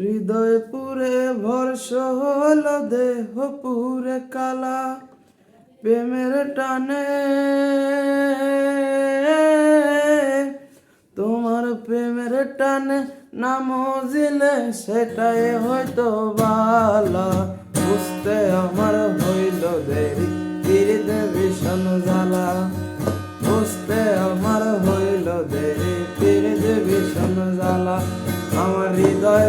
হৃদয় পুরে ভরস হল দেহ পুরে কালা, প্রেমের টানে। তোমার প্রেমের টানে নাম জিলে সেটাই হয়তো বালা। বুঝতে আমার হইল দেরি, পিড়িতে ভীষণ জ্বালা। বুঝতে আমার হইল দেরি, পিড়িতে ভীষণ জ্বালা। আমার হৃদয়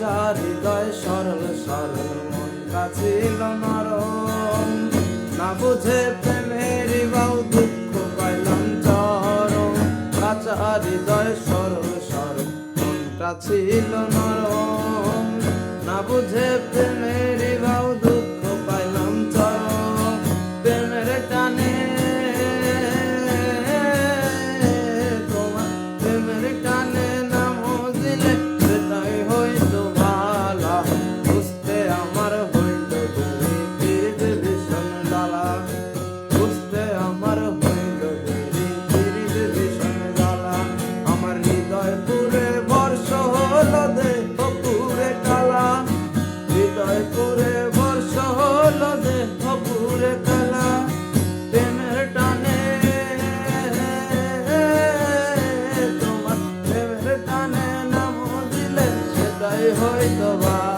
কাঁচা হৃদয় সরল সরল, মন কাছিল নরম। না বুঝে প্রেমের বাউ দুঃখ পাইলাম চরম। কাঁচা হৃদয় সরল সরল, মনটা ছিল নরম। না বুঝে প্রেমের সেটাই হয়তো বালা